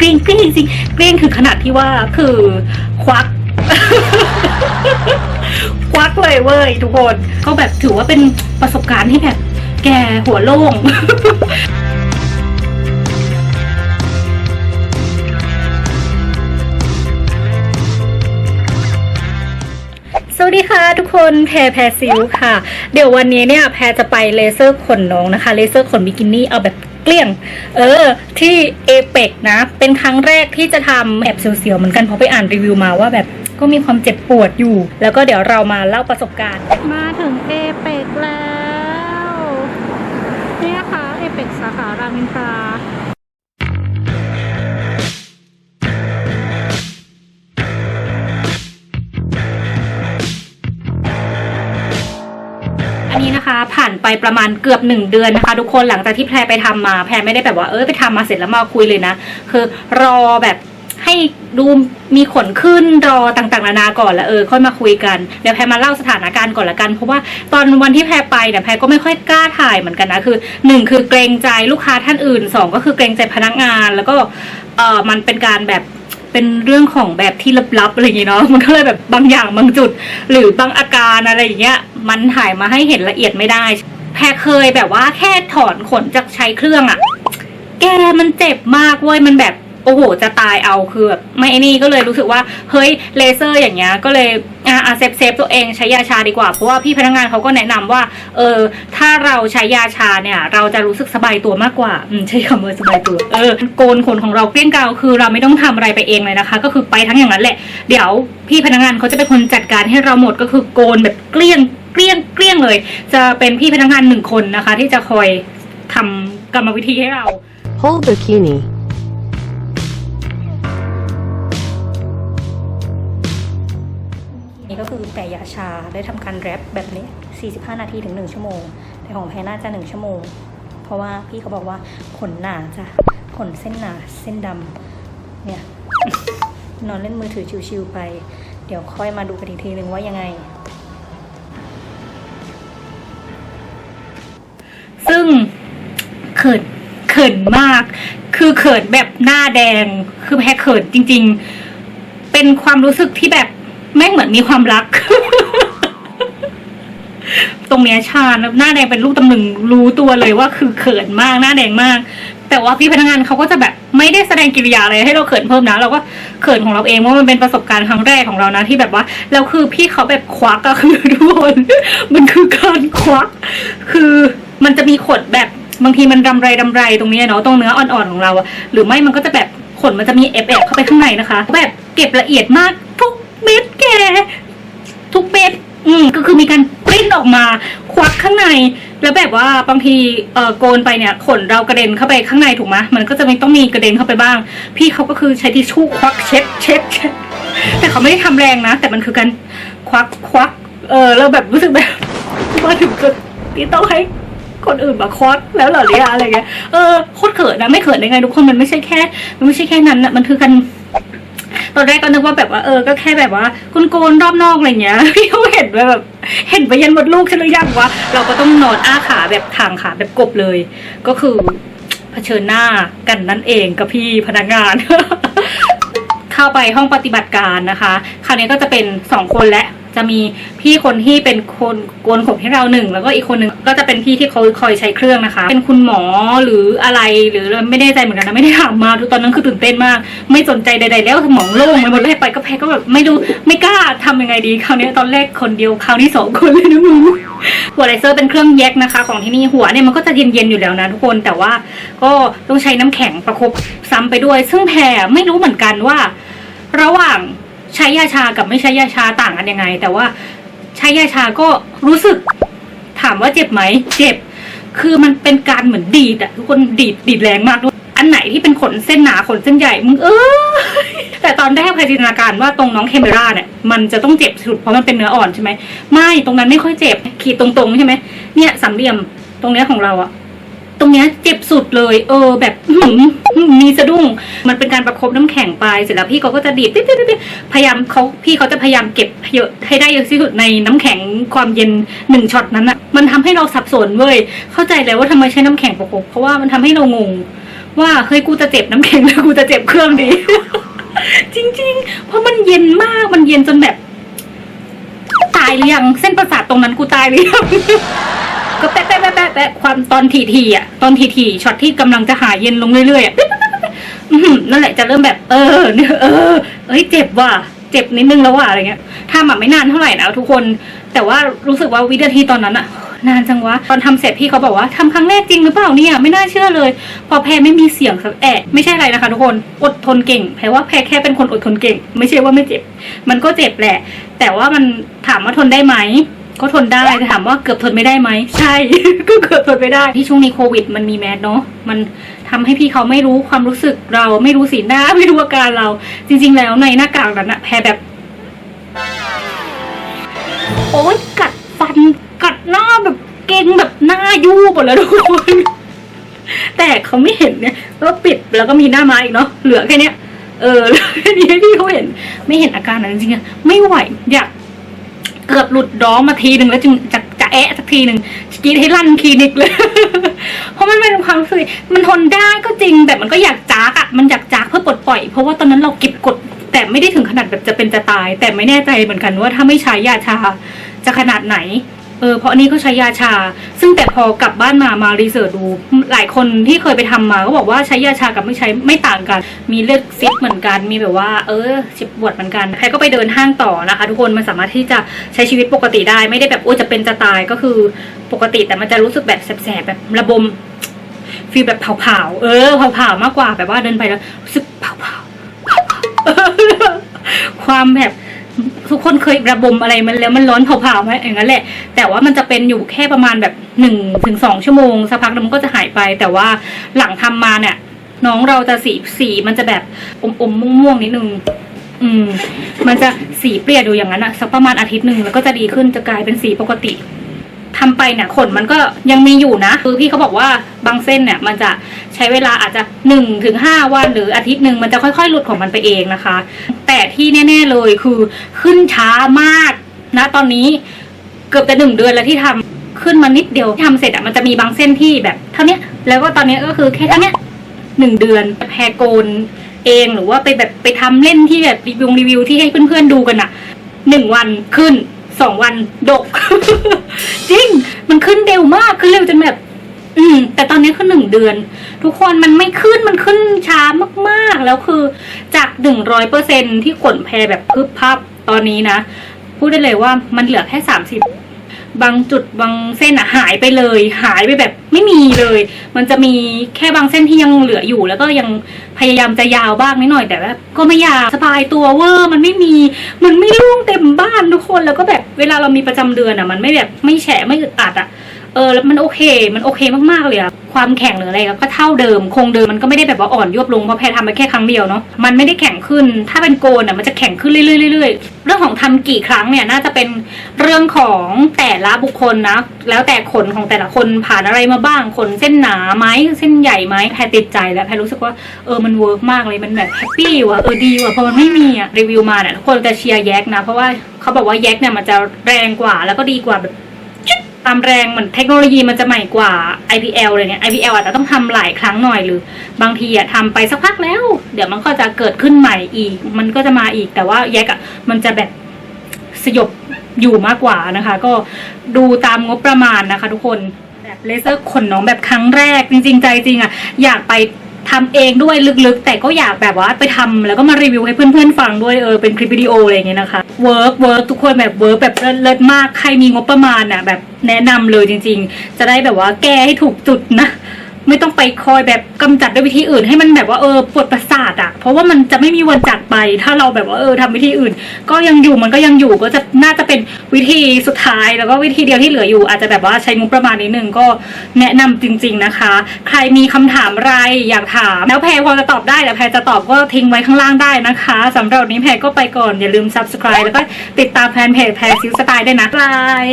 กลิ้งกลิ้งจริงๆกลิ้งคือขนาดที่ว่าคือควัก ควักเลยเว้ยทุกคนก็แบบถือว่าเป็นประสบการณ์ที่แบบแกหัวโล่ง สวัสดีค่ะทุกคนแพรแพรซิลค่ะ เดี๋ยววันนี้เนี่ยแพรจะไปเลเซอร์ขนน้องนะคะ เลเซอร์ขนบิกินี่เอาแบบ เกลี้ยง เออ ที่เอเปกนะ เป็นครั้งแรกที่จะทำแอบเสียวๆเหมือนกันเพราะไปอ่านรีวิวมาว่าแบบก็มีความเจ็บปวดอยู่ แล้วก็เดี๋ยวเรามาเล่าประสบการณ์ มาถึงเอเปกแล้ว เนี่นะคะเอเปกสาขารามอินทรา อันนี้นะคะ ผ่านไปประมาณเกือบหนึ่งเดือนนะคะ ทุกคนหลังจากที่แพรไปทำมา แพรไม่ได้แบบว่าเออไปทำมาเสร็จแล้วมาคุยเลยนะ คือรอแบบให้ดูมีขนขึ้นรอต่างๆนานาก่อนแล้วเออค่อยมาคุยกันเดี๋ยวแพรมาเล่าสถานการณ์ก่อนละกัน เพราะว่าตอนวันที่แพรไปเนี่ยแพรก็ไม่ค่อยกล้าถ่ายเหมือนกันนะคือหนึ่งคือเกรงใจลูกค้าท่านอื่นสองก็คือเกรงใจพนักงาน แล้วก็เออมันเป็นการแบบเป็นเรื่องของแบบที่ลับๆอะไรอย่างเงี้ยเนาะมันก็เลยแบบบางอย่างบางจุด หรือบางอาการอะไรอย่างเงี้ย มันถ่ายมาให้เห็นละเอียดไม่ได้ แพรเคยแบบว่าแค่ถอนขนจากใช้เครื่องอะแกมันเจ็บมากเว้ยมันแบบโอ้โห จะตายเอาคือแบบไม่นี่ก็เลยรู้สึกว่า เฮ้ยเลเซอร์อย่างเงี้ยก็เลยอะเซฟเซฟตัวเองใช้ยาชาดีกว่า เพราะว่าพี่พนักงานเขาก็แนะนำว่า เออ ถ้าเราใช้ยาชาเนี่ย เราจะรู้สึกสบายตัวมากกว่า อืมใช้คำว่าสบายตัว เออ โกนขนของเราเกลี้ยงเกลาคือเราไม่ต้องทำอะไรไปเองเลยนะคะ ก็คือไปทั้งอย่างนั้นแหละ เดี๋ยวพี่พนักงานเขาจะเป็นคนจัดการให้เราหมดก็คือโกนแบบเกลี้ยง เกลี้ยงเกลี้ยงเลย จะเป็นพี่พนักงานหนึ่งคนนะคะ ที่จะคอยทำกรรมวิธีให้เรา Whole bikini. นี่ก็คือแต่ยาชาได้ทำการแรปแบบนี้ 45 นาทีถึง 1 ชั่วโมง แต่ของแพรน่าจะ 1 ชั่วโมง เพราะว่าพี่เขาบอกว่าขนหนาจ้ะขนเส้นหนาเส้นดำเนี่ยนอนเล่นมือถือชิวๆไป เดี๋ยวค่อยมาดูกันอีกทีนึงว่ายังไง ซึ่งเขินเขินมาก คือเขินแบบหน้าแดง คือแพ้เขินจริง ๆ เป็นความรู้สึกที่แบบแม่งเหมือนมีความรัก ตรงเนี้ยชาญหน้าแดงเป็นลูกตำลึงรู้ตัวเลยว่าคือเขินมากหน้าแดงมาก แต่ว่าพี่พนักงานเขาก็จะแบบไม่ได้แสดงกิริยาอะไรให้เราเขินเพิ่มนะเราก็เขินของเราเองว่ามันเป็นประสบการณ์ครั้งแรกของเรานะที่แบบว่าแล้วคือพี่เขาแบบควักอะคือทุกคนมันคือการควัก คือ มันจะมีขนแบบบางทีมันรำไรรำไรตรงนี้เนาะตรงเนื้ออ่อนๆของเราอะหรือไม่มันก็จะแบบขนมันจะมีแอบๆเข้าไปข้างในนะคะ แบบเก็บละเอียดมากทุกเม็ดแกทุกเม็ดอืมก็คือมีการปริ้นออกมา ควักข้างใน แล้วแบบว่าบางทีเอ่อโกนไปเนี่ย ขนเรากระเด็นเข้าไปข้างในถูกไหมมันก็จะไม่ต้องมีกระเด็นเข้าไปบ้าง พี่เขาก็คือใช้ทิชชู่ควักเช็ดเช็ดเช็ดแต่เขาไม่ได้ทำแรงนะ แต่มันคือการควักควักเออเราแบบรู้สึกแบบมาถึงจุดที่ต้องให้ คนอื่นมาควักแล้วเหรอเนี่ยอะไรเงี้ยเออโคตรเขินนะไม่เขินได้ไงทุกคนมันไม่ใช่แค่ มันไม่ใช่แค่นั้นนะมันคือการตอนแรกก็นึกว่าแบบว่าเออก็แค่แบบว่าคุณโกนรอบนอกอะไรเงี้ยพี่เขาเห็นแบบ เห็นไปยันหมดลูกใช่หรือยังวะเราก็ต้องนอนอ้าขาแบบทางขาแบบกบเลย ก็คือเผชิญหน้ากันนั่นเองกับพี่พนักงาน เข้าไปห้องปฏิบัติการนะคะ คราวนี้ก็จะเป็นสองคนและ จะมีพี่คนที่เป็นคนโกนผมให้เราหนึ่งแล้วก็อีกคนหนึ่งก็จะเป็นพี่ที่เขาคอยใช้เครื่องนะคะ เป็นคุณหมอหรืออะไรหรือไม่ได้ใจเหมือนกันนะไม่ได้ถามมาตอนนั้นคือตื่นเต้นมาก ไม่สนใจใดๆแล้วสมองโล่งไปหมดเลยไปก็แพ้ก็แบบไม่รู้ไม่กล้าทำยังไงดีคราวนี้ตอนแรกคนเดียวคราวนี้สองคนเลยนะมึงหัวเลเซอร์เป็นเครื่องแยกนะคะ ของที่นี่หัวเนี่ยมันก็จะเย็นๆอยู่แล้วนะทุกคนแต่ว่าก็ต้องใช้น้ำแข็งประคบซ้ำไปด้วย ซึ่งแพรไม่รู้เหมือนกันว่า ระหว่าง ใช้ยาชากับไม่ใช้ยาชาต่างกันยังไง แต่ว่าใช้ยาชาก็รู้สึกถามว่าเจ็บไหม เจ็บ คือมันเป็นการเหมือนดีดอะทุกคนดีดดีดแรงมากด้วยอันไหนที่เป็นขนเส้นหนาขนเส้นใหญ่มึงเออแต่ตอนแรกพายจินตนาการว่าตรงน้องเคมเบราเนี่ยมันจะต้องเจ็บสุดเพราะมันเป็นเนื้ออ่อนใช่ไหมไม่ตรงนั้นไม่ค่อยเจ็บขีดตรงๆใช่ไหมเนี่ยสามเหลี่ยมตรงเนี้ยของเราอะ รงเนี้ยเจ็บสุดเลย เออ แบบมีสะดุ้ง มันเป็นการประคบน้ำแข็งไป เสร็จแล้วพี่เขาก็จะดีดพยายามเขาพี่เขาจะพยายามเก็บเยอะให้ได้เยอะที่สุดในน้ำแข็งความเย็นหนึ่งช็อตนั้นอะมันทำให้เราสับสนเว้ย เข้าใจแล้วว่าทำไมใช้น้ำแข็งประคบเพราะว่ามันทำให้เรางงว่าเฮ้ยกูจะเจ็บน้ำแข็งหรือกูจะเจ็บเครื่องดี จริง ๆ เพราะมันเย็นมากมันเย็นจนแบบ ตายหรือยังเส้นประสาทตรงนั้นกูตายหรือยัง ก็แปะแปะแปะแปะแปะความตอนทีทีอะตอนทีทีช็อตที่กำลังจะหายเย็นลงเรื่อยๆอะนั่นแหละจะเริ่มแบบ เออเนเออเอ้ยเจ็บว่ะเจ็บนิดนึงแล้วว่ะอะไรเงี้ยทำอะไม่นานเท่าไหร่นะทุกคน แต่ว่ารู้สึกว่าวินาทีตอนนั้นอะนานจังวะ ตอนทำเสร็จพี่เขาบอกว่าทำครั้งแรกจริงหรือเปล่าเนี่ยไม่น่าเชื่อเลย พอแพรไม่มีเสียงสักแอะไม่ใช่อะไรนะคะทุกคนอดทนเก่งแพรว่าแพรแค่เป็นคนอดทนเก่ง ไม่ใช่ว่าไม่เจ็บ มันก็เจ็บแหละ แต่ว่ามันถามว่าทนได้ไหม ก็ทนได้ถามว่าเกือบทนไม่ได้ไหมใช่ ก็เกือบทนไม่ได้ที่ช่วงนี้โควิด มันมีแมสเนาะมันทำให้พี่เขาไม่รู้ความรู้สึกเราไม่รู้สีหน้าไม่รู้อาการเรา จริง ๆ แล้วในหน้ากากนั้นอะแพรแบบ โอ๊ยกัดฟันกัดหน้าแบบเก่งแบบหน้ายู่หมดแล้วทุกคนแต่เขาไม่เห็นเนี่ยก็ปิดแล้วก็มีหน้าม้าอีกเนาะเหลือแค่เนี้ยเออแล้วแค่นี้ให้พี่เขาเห็น ไม่เห็นอาการนั้นจริงๆอะไม่ไหวอยาก กือบหลุดร้องมาทีหนึ่งแล้วจึงจะจะแอะสักทีหนึ่งกรีดให้ลั่นคลินิกเลย เพราะมันเป็นความรู้สึกมันทนได้ก็จริง แต่มันก็อยากจากอะมันอยากจากเพื่อปลดปล่อย เพราะว่าตอนนั้นเราเก็บกด แต่ไม่ได้ถึงขนาดแบบจะเป็นจะตาย แต่ไม่แน่ใจเหมือนกันว่าถ้าไม่ใช้ยาชาจะขนาดไหน ออเพราะอันนี้ก็ใช้ยาชา ซึ่งแต่พอกลับบ้านมามารีเสิร์ชดู หลายคนที่เคยไปทำมาก็บอกว่าใช้ยาชากับไม่ใช้ไม่ต่างกัน มีเลือดซิปเหมือนกัน มีแบบว่า เออเจ็บปวดเหมือนกันใครก็ไปเดินห้างต่อนะคะ ทุกคนมันสามารถที่จะใช้ชีวิตปกติได้ ไม่ได้แบบโอ้จะเป็นจะตายก็คือปกติแต่มันจะรู้สึกแบบแสบๆแบบระบมฟีลแบบเผาๆเออเผาๆมากกว่าแบบว่าเดินไปแล้วรู้สึกเผาๆความแบบ ทุกคนเคยระบมอะไรมันแล้วมันร้อนเผาๆไหมอย่างนั้นแหละ แต่ว่ามันจะเป็นอยู่แค่ประมาณแบบหนึ่งถึงสองชั่วโมงสักพักแล้วมันก็จะหายไป แต่ว่าหลังทำมาเนี่ย น้องเราจะสีสีมันจะแบบอมอมๆม่วงๆนิดนึงอืม มันจะสีเปลี่ยนอยู่อย่างนั้นอะสักประมาณอาทิตย์หนึ่งแล้วก็จะดีขึ้นจะกลายเป็นสีปกติ ทำไปเนี่ยขนมันก็ยังมีอยู่นะ คือพี่เขาบอกว่าบางเส้นเนี่ยมันจะใช้เวลาอาจจะหนึ่งถึงห้าวันหรืออาทิตย์หนึ่งมันจะค่อยๆ หลุดของมันไปเองนะคะ แต่ที่แน่ ๆเลยคือขึ้นช้ามากนะตอนนี้เกือบจะหนึ่งเดือนแล้วที่ทำขึ้นมานิดเดียวที่ทำเสร็จอะมันจะมีบางเส้นที่แบบ เท่านี้แล้วก็ตอนนี้ก็คือแค่เท่านี้หนึ่งเดือนแพรโกนเองหรือว่าไปแบบไปทำเล่นที่แบบรีวิวรีวิวที่ให้เพื่อนๆดูกันอะหนึ่งวันขึ้น สองวันดก จริง มันขึ้นเร็วมากขึ้นเร็วจนแบบ อืม แต่ตอนนี้คือหนึ่งเดือน ทุกคนมันไม่ขึ้นมันขึ้นช้ามากๆ แล้วคือจากหนึ่งร้อยเปอร์เซ็นที่กดแพรแบบพึบพับตอนนี้นะ พูดได้เลยว่ามันเหลือแค่สามสิบ บางจุดบางเส้นอะหายไปเลย หายไปแบบไม่มีเลย มันจะมีแค่บางเส้นที่ยังเหลืออยู่ แล้วก็ยังพยายามจะยาวบ้างนิดหน่อยแต่แบบก็ไม่ยาวสบายตัวเวอร์มันไม่มีมันไม่ร่วงเต็มบ้านทุกคนแล้วก็แบบเวลาเรามีประจำเดือนอะมันไม่แบบไม่แฉะไม่อึดอัดอะ เออแล้วมันโอเค มันโอเคมากๆเลยอะความแข็งหรืออะไรก็เท่าเดิมคงเดิมมันก็ไม่ได้แบบว่าอ่อนยวบลงเพราะแพรทำไปแค่ครั้งเดียวเนาะมันไม่ได้แข็งขึ้น ถ้าเป็นโกนอะมันจะแข็งขึ้นเรื่อยๆเรื่อยๆเรื่องของทำกี่ครั้งเนี่ยน่าจะเป็นเรื่องของแต่ละบุคคลนะ แล้วแต่ขนของแต่ละคนผ่านอะไรมาบ้างขนเส้นหนาไหมเส้นใหญ่ไหมแพรติดใจแล้วแพรรู้สึกว่าเออมันเวิร์กมากเลยมันแบบแฮปปี้ว่ะเออดีว่ะเพราะมันไม่มีอะรีวิวมาเนี่ยทุกคนจะเชียร์แยกนะเพราะว่าเขาบอกว่าแยกเนี่ยมันจะแรงกว่าแล้วก็ดีกว่าแบบ ตามแรงเหมือนเทคโนโลยีมันจะใหม่กว่า IPL อะไรเนี่ย IPL อาจจะต้องทำหลายครั้งหน่อยหรือ บางทีอะทำไปสักพักแล้ว เดี๋ยวมันก็จะเกิดขึ้นใหม่อีก มันก็จะมาอีกแต่ว่าแยกอะมันจะแบบสยบอยู่มากกว่านะคะ ก็ดูตามงบประมาณนะคะ ทุกคนแบบเลเซอร์ขนน้องแบบครั้งแรกจริง ๆ ใจจริงอะอยากไป ทำเองด้วยลึกๆ แต่ก็อยากแบบว่าไปทำแล้วก็มารีวิวให้เพื่อนๆฟังด้วยเออเป็นคลิปวิดีโออะไรอย่างเงี้ยนะคะเวิร์กเวิร์กทุกคนแบบเวิร์กแบบเลิศมากใครมีงบประมาณอะแบบแนะนำเลยจริง ๆ จะได้แบบว่าแก้ให้ถูกจุดนะ ไม่ต้องไปคอยแบบกำจัดด้วยวิธีอื่น ให้มันแบบว่าเออปวดประสาทอะเพราะว่ามันจะไม่มีวันจากไป ถ้าเราแบบว่าเออทำวิธีอื่น ก็ยังอยู่มันก็ยังอยู่ก็จะน่าจะเป็นวิธีสุดท้ายแล้วก็วิธีเดียวที่เหลืออยู่ อาจจะแบบว่าใช้งบประมาณนิดนึงก็แนะนำจริง ๆนะคะ ใครมีคำถามอะไรอยากถาม แล้วแพรพอจะตอบได้แต่แพรจะตอบก็ทิ้งไว้ข้างล่างได้นะคะสำหรับวันนี้แพรก็ไปก่อนอย่าลืม subscribe แล้วก็ติดตามแฟนเพจแพรซิวสไตล์ด้วยนะบาย